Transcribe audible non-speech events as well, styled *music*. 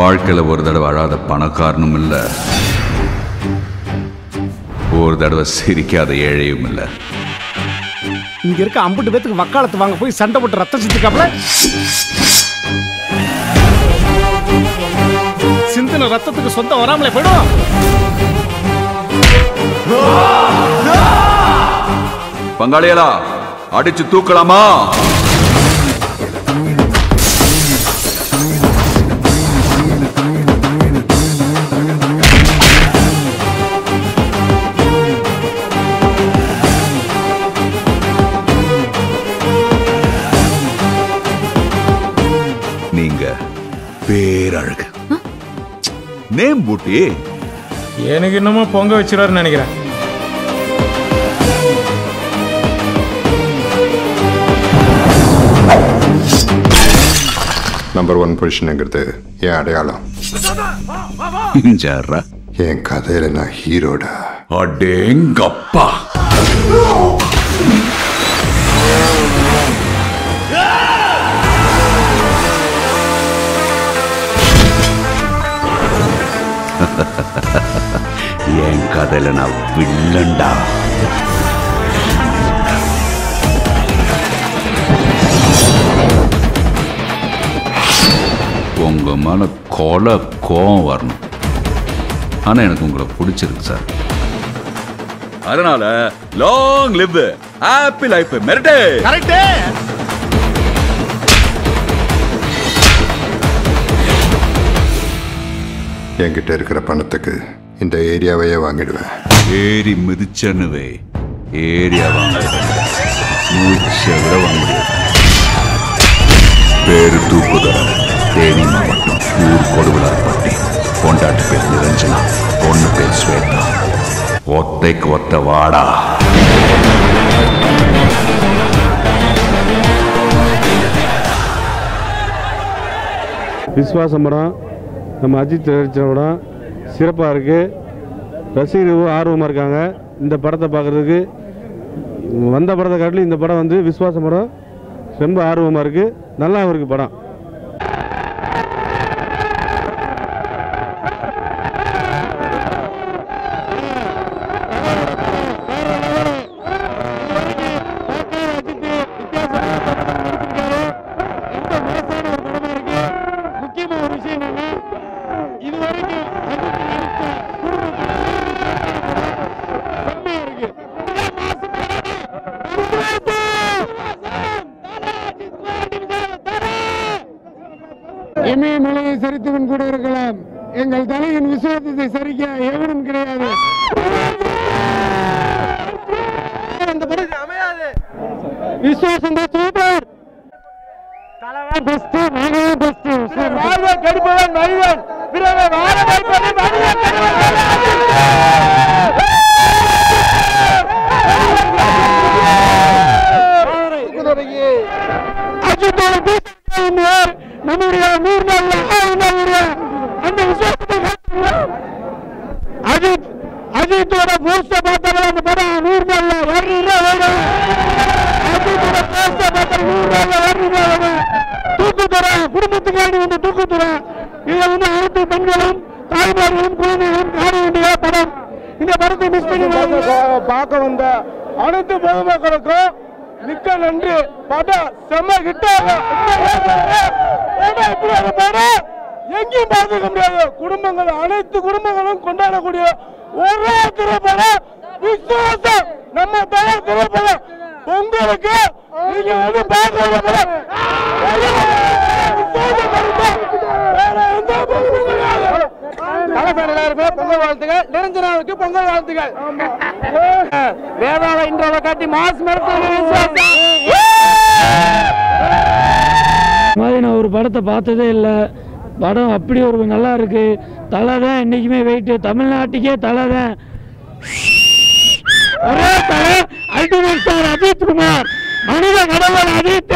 வாழ்க்கையில ஒரு தடவை அழாத பணக்காரனும் இல்ல. ஒரு தடவை சிரிக்காத ஏழையும் இல்ல. இங்க இருக்க அம்புட்டு பேத்துக்கு வக்காலத்து வாங்க போய் சண்டை போட்டு ரத்தம் சிந்திக்காப்ல சிந்தின ரத்தத்துக்கு சொந்தம் வராமலே போயிடும். பங்காளியலா அடிச்சு தூக்கலாமா? பேரழகு. நேம் பூட்டி. எனக்கு இன்னமும் பொங்க வச்சிருவாருன்னு நினைக்கிறேன். நம்பர் ஒன் பொசிஷனுங்கிறது என் அடையாளம். *laughs* ஜர்ரா. என் கதையில நான் ஹீரோடா. அடேங்கப்பா. *laughs* என் கதையில நான் வில்லண்டா உங்க மேல கொலை கோவம் வரணும். ஆனா எனக்கு உங்களை பிடிச்சிருக்கு சார். அதனால லாங் லிவ் ஹாப்பி லைஃப் மெரிட்டே கரெக்டே என்கிட்ட இருக்கிற பணத்துக்கு இந்த ஏரியாவையே வாங்கிடுவேன். ஏறி மிதிச்சனுவே. ஏரியா வாங்க மூச்சை விட பேரு தூக்குதர தேனி மாவட்டம் ஊர் கொடுவிலார்பட்டி பொண்டாட்டு பேர் நிரஞ்சனா பொண்ணு பேர் ஸ்வேதா. ஒத்தைக்கு ஒத்த வாடா. விஸ்வாச படம் நம்ம அஜித் நடித்த படம் சிறப்பாக இருக்குது ரசிகர்கள் ஆர்வமாக இருக்காங்க. இந்த படத்தை பார்க்குறதுக்கு. வந்த படத்தை காட்டிலும் இந்த படம் வந்து விஸ்வாச படம் ரொம்ப ஆர்வமாக இருக்குது நல்லாவும் இருக்குது படம். இமயமலையை சரித்தவன் கூட இருக்கலாம். எங்கள் தலையின் விசுவாசத்தை சரிக்க எவனும் கிடையாது. விசுவாசம் தான் சூப்பர். தலைவன். பெஸ்ட் மகன் பெஸ்ட் வாழ்வ கெடுப்பவன் மனிதன். பிறகு வாழ வைப்பவன் அஜித்தோட போஸ்டர் பார்த்தாலும் அந்த படம் நூறு நாள்ல வர்றீங்க. வரும் அஜித்தோட போஸ்டர் பார்த்தா நூறு நாள்ல வர்றீங்க வரும் தூக்குத்துறேன் குடும்பத்துக்காண்டி வந்து தூக்குத்துறேன் இதை வந்து அனைத்து பெண்களும் தாய்மார்களும் குழந்தைகளும் காண வேண்டிய படம். இந்த படத்தை மிஸ் பண்ணி பார்க்க வந்த அனைத்து பொதுமக்களுக்கும் மிக்க நன்றி. படம் செம்ம கிட்டாக படம் எங்கேயும் பார்த்துக்க முடியாது. குடும்பங்கள் அனைத்து குடும்பங்களும் கொண்டாடக்கூடிய ஒரே திரைப்படம் விசுவாசம் நம்ம தலை திரைப்படம் உங்களுக்கு நீங்க வந்து. தலைவர் எல்லாருக்கும் பொங்கல் வாழ்த்துக்கள். நிரஞ்சனாவுக்கு பொங்கல் வாழ்த்துக்கள். வேதாள இன்றவை காட்டி மாஸ் மாதிரி நான் ஒரு படத்தை பார்த்ததே இல்லை. படம் அப்படி ஒரு நல்லா இருக்கு தலை தான் என்றைக்குமே வெயிட்டு தமிழ்நாட்டுக்கே தலை தான் ஒரே தலை அல்டிமேட் ஸ்டார் அஜித் குமார். மனித கடவுள் அஜித்.